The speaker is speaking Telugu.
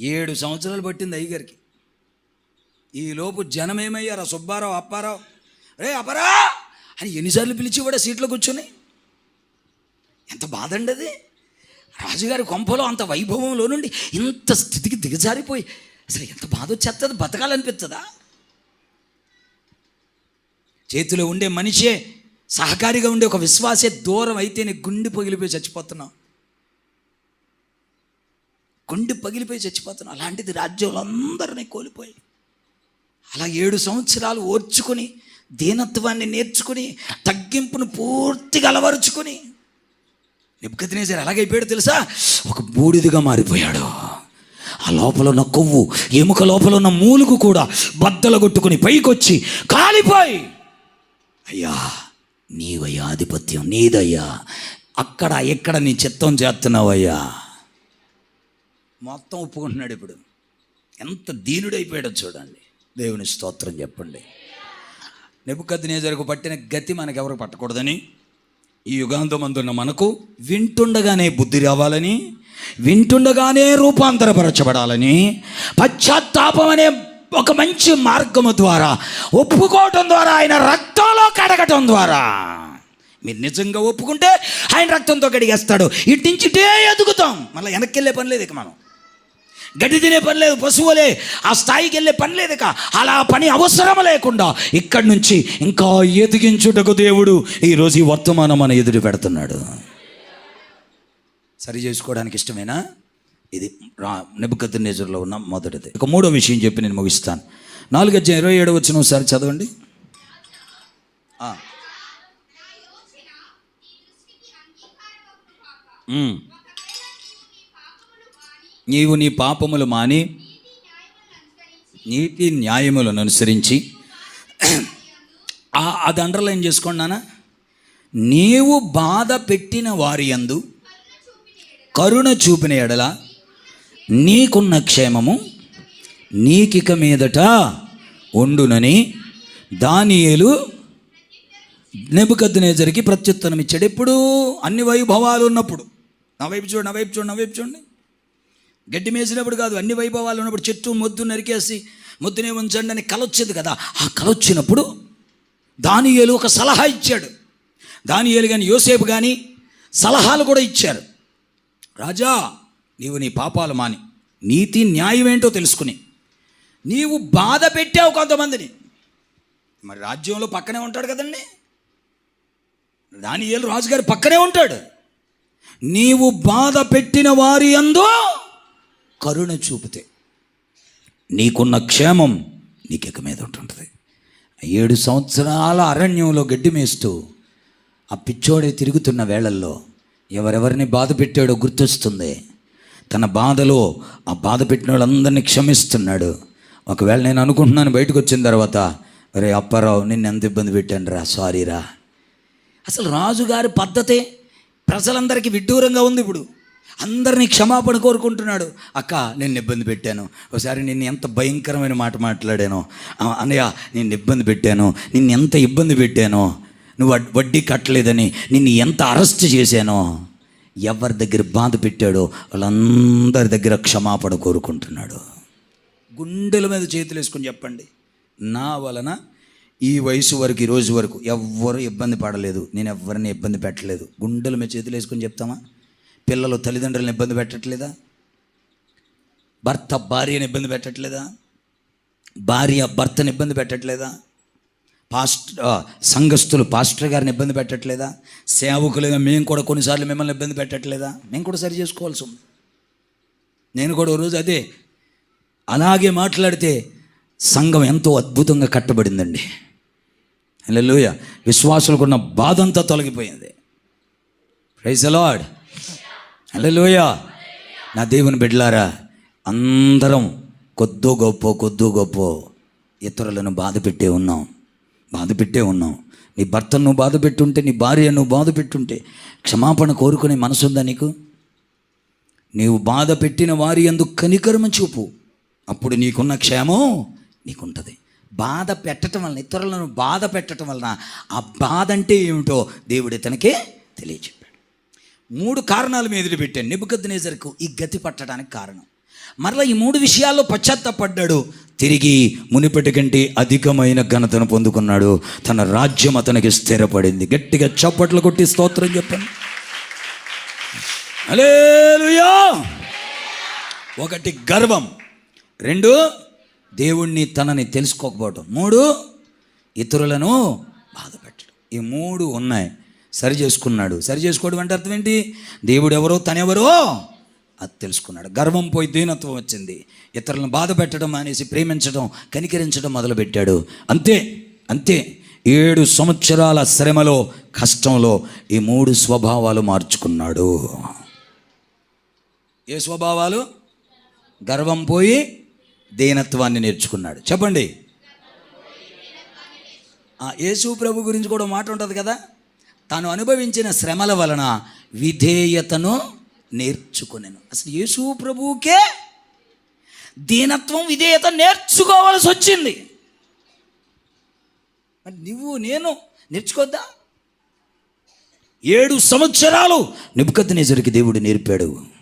ఏడు సంవత్సరాలు పట్టింది అయ్యగారికి. ఈలోపు జనం ఏమయ్యారా సుబ్బారావు అప్పారావు? రే అపరా! అని ఎన్నిసార్లు పిలిచి కూడా సీట్లో కూర్చొని. ఎంత బాధ అండి అది రాజుగారి కొంపలో అంత వైభవంలో నుండి ఇంత స్థితికి దిగజారిపోయి అసలు ఎంత బాధ వచ్చేస్తుంది బతకాలనిపిస్తుందా చేతిలో ఉండే మనిషే సహకారిగా ఉండే ఒక విశ్వాసే దూరం అయితేనే గుండె పగిలిపోయి చచ్చిపోతున్నాం. గుండె పగిలిపోయి చచ్చిపోతున్నాం అలాంటిది రాజ్యంలో అందరినీ కోల్పోయి. అలా ఏడు సంవత్సరాలు ఓర్చుకొని దీనత్వాన్ని నేర్చుకుని తగ్గింపును పూర్తిగా అలవరుచుకొని నిపుకతినేసారు ఎలాగైపోయాడు తెలుసా? ఒక బూడిదిగా మారిపోయాడు. ఆ లోపల ఉన్న కొవ్వు ఎముక లోపల ఉన్న మూలుగు కూడా బద్దలు కొట్టుకుని పైకొచ్చి కాలిపోయి అయ్యా నీవయ్యా ఆధిపత్యం నీదయ్యా అక్కడ ఎక్కడ నీ చిత్తం చేస్తున్నావయ్యా? మొత్తం ఒప్పుకుంటున్నాడు ఇప్పుడు. ఎంత దీనుడైపోయాడో చూడండి. దేవుని స్తోత్రం చెప్పండి. నెబుకద్నేజరకు పట్టిన గతి మనకెవరు పట్టకూడదని? ఈ యుగాంతమందున్న మనకు వింటుండగానే బుద్ధి రావాలని వింటుండగానే రూపాంతరపరచబడాలని పశ్చాత్తాపం అనే ఒక మంచి మార్గము ద్వారా ఒప్పుకోవటం ద్వారా ఆయన రక్తంలో కడగటం ద్వారా. మీరు నిజంగా ఒప్పుకుంటే ఆయన రక్తంతో కడిగేస్తాడు. ఇటు నుంచి ఇటే ఎదుగుతాం. మళ్ళీ వెనక్కి వెళ్ళే పని లేదు ఇక మనం. గడ్డి తినే పని లేదు పశువులే ఆ స్థాయికి వెళ్ళే పని లేదు ఇక. అలా పని అవసరం లేకుండా ఇక్కడి నుంచి ఇంకా ఎదిగించుటకు దేవుడు ఈరోజు ఈ వర్తమానం మన ఎదురు పెడుతున్నాడు. సరి చేసుకోవడానికి ఇష్టమేనా? ఇది రా నిబద్ధ నేజర్లో ఉన్న మొదటిది. ఒక మూడో విషయం చెప్పి నేను ముగిస్తాను. నాలుగు అధ్యాయం ఇరవై ఏడు వచ్చిన ఒకసారి చదవండి. ఆ. నీవు నీ పాపములు మాని నీతి న్యాయములను అనుసరించి ఆ- అది అండర్లైన్ చేసుకున్నానా నీవు బాధ పెట్టిన వారి యందు కరుణ చూపిన ఎడల నీకున్న క్షేమము నీకిక మీదట ఉండునని దానియేలు నెబుకద్దునేజరికి ప్రత్యుత్తరం ఇచ్చాడు ఎప్పుడు అన్ని వైభవాలు ఉన్నప్పుడు. నా వైపు చూడు నా వైపు చూడు నా వైపు చూడండి. గడ్డి మేసినప్పుడు కాదు అన్ని వైభవాలు ఉన్నప్పుడు చెట్టు మొద్దు నరికేసి మొద్దునే ఉంచండి అని కలొచ్చింది కదా. ఆ కలొచ్చినప్పుడు దానియేలు ఒక సలహా ఇచ్చాడు. దానియేలు కానీ యోసేపు కానీ సలహాలు కూడా ఇచ్చారు. రాజా నీవు నీ పాపాలు మాని నీతి న్యాయం ఏంటో తెలుసుకుని నీవు బాధ పెట్టావు కొంతమందిని. మరి రాజ్యంలో పక్కనే ఉంటాడు కదండి. దానియేలు రాజుగారి పక్కనే ఉంటాడు. నీవు బాధ పెట్టిన వారి అందు కరుణ చూపితే. నీకున్న క్షేమం నీకెక్క మీద ఉంటుంటుంది. ఏడు సంవత్సరాల అరణ్యంలో గడ్డి మేస్తూ ఆ పిచ్చోడే తిరుగుతున్న వేళల్లో ఎవరెవరిని బాధ పెట్టాడో గుర్తొస్తుంది. తన బాధలో ఆ బాధ పెట్టిన వాళ్ళందరినీ క్షమిస్తున్నాడు. ఒకవేళ నేను అనుకుంటున్నాను బయటకు వచ్చిన తర్వాత రే అప్పారావు నిన్ను ఎంత ఇబ్బంది పెట్టాను రా సారీ రా. అసలు రాజుగారి పద్ధతే ప్రజలందరికీ విడ్డూరంగా ఉంది ఇప్పుడు. అందరినీ క్షమాపణ కోరుకుంటున్నాడు. అక్క నేను ఇబ్బంది పెట్టాను. ఒకసారి నిన్ను ఎంత భయంకరమైన మాట మాట్లాడానో అన్నయ్య నిన్ను ఇబ్బంది పెట్టాను. నిన్ను ఎంత ఇబ్బంది పెట్టానో నువ్వు వడ్డీ కట్టలేదని నిన్ను ఎంత అరెస్ట్ చేశానో ఎవరి దగ్గర బాధ పెట్టాడో వాళ్ళందరి దగ్గర క్షమాపణ కోరుకుంటున్నాడు. గుండెల మీద చేతులు వేసుకొని చెప్పండి. నా వలన ఈ వయసు వరకు ఈ రోజు వరకు ఎవ్వరు ఇబ్బంది పడలేదు. నేను ఎవరిని ఇబ్బంది పెట్టలేదు. గుండెల మీద చేతులు వేసుకొని చెప్తామా? పిల్లలు తల్లిదండ్రులను ఇబ్బంది పెట్టట్లేదా? భర్త భార్యని ఇబ్బంది పెట్టట్లేదా? భార్య భర్తని ఇబ్బంది పెట్టట్లేదా? పాస్ట్ సంఘస్థులు పాస్టర్ గారిని ఇబ్బంది పెట్టట్లేదా? సేవకులుగా మేము కూడా కొన్నిసార్లు మిమ్మల్ని ఇబ్బంది పెట్టట్లేదా? మేము కూడా సరి చేసుకోవాల్సి ఉంది. నేను కూడా ఓ రోజు అదే అలాగే మాట్లాడితే సంఘం ఎంతో అద్భుతంగా కట్టబడిందండి. హల్లెలూయా. విశ్వాసులకు ఉన్న బాధంతా తొలగిపోయింది. ప్రైజ్ అలాడ్ హల్లెలూయా. నా దేవుని బిడ్డలారా అందరం కొద్దో గొప్ప కొద్దో గొప్ప ఇతరులను బాధ పెట్టే ఉన్నాం. బాధ పెట్టే ఉన్నాం. నీ భర్తను నువ్వు బాధ పెట్టుంటే నీ భార్య నువ్వు బాధ పెట్టుంటే క్షమాపణ కోరుకునే మనసుందా నీకు? నీవు బాధ పెట్టిన వారి ఎందుకు కనికరమ చూపు. అప్పుడు నీకున్న క్షేమం నీకుంటుంది. బాధ పెట్టడం వలన ఇతరులను బాధ పెట్టడం వలన ఆ బాధ అంటే ఏమిటో దేవుడు ఇతనికి తెలియచెప్పాడు. మూడు కారణాలు మీద పెట్టాను నెబుకద్నేజర్కు ఈ గతి పట్టడానికి కారణం. మరలా ఈ మూడు విషయాల్లో పశ్చాత్తపడ్డాడు. తిరిగి మునిపటి కంటే అధికమైన ఘనతను పొందుకున్నాడు. తన రాజ్యం అతనికి స్థిరపడింది. గట్టిగా చప్పట్లు కొట్టి స్తోత్రం చెప్పాను అలేలుయా ఒకటి గర్వం. రెండు దేవుణ్ణి తనని తెలుసుకోకపోవటం. మూడు ఇతరులను బాధపెట్టడం. ఈ మూడు ఉన్నాయి. సరి చేసుకున్నాడు. సరి చేసుకోవడం అంటే అర్థం ఏంటి? దేవుడు ఎవరో తనెవరో అది తెలుసుకున్నాడు. గర్వం పోయి దీనత్వం వచ్చింది. ఇతరులను బాధ పెట్టడం అనేసి ప్రేమించడం కనికరించడం మొదలుపెట్టాడు. అంతే అంతే. ఏడు సంవత్సరాల శ్రమలో కష్టంలో ఈ మూడు స్వభావాలు మార్చుకున్నాడు. ఏ స్వభావాలు? గర్వం పోయి దీనత్వాన్ని నేర్చుకున్నాడు. చెప్పండి. యేసు ప్రభు గురించి కూడా మాట ఉంటుంది కదా? తాను అనుభవించిన శ్రమల వలన విధేయతను నేర్చుకునేను. అసలు యేసు ప్రభువుకే దీనత్వం విధేయత నేర్చుకోవాల్సి వచ్చింది. మరి నువ్వు నేను నేర్చుకోద్దా ఏడు సంవత్సరాలు నిపుకత్ దేవుడు నేర్పాడు.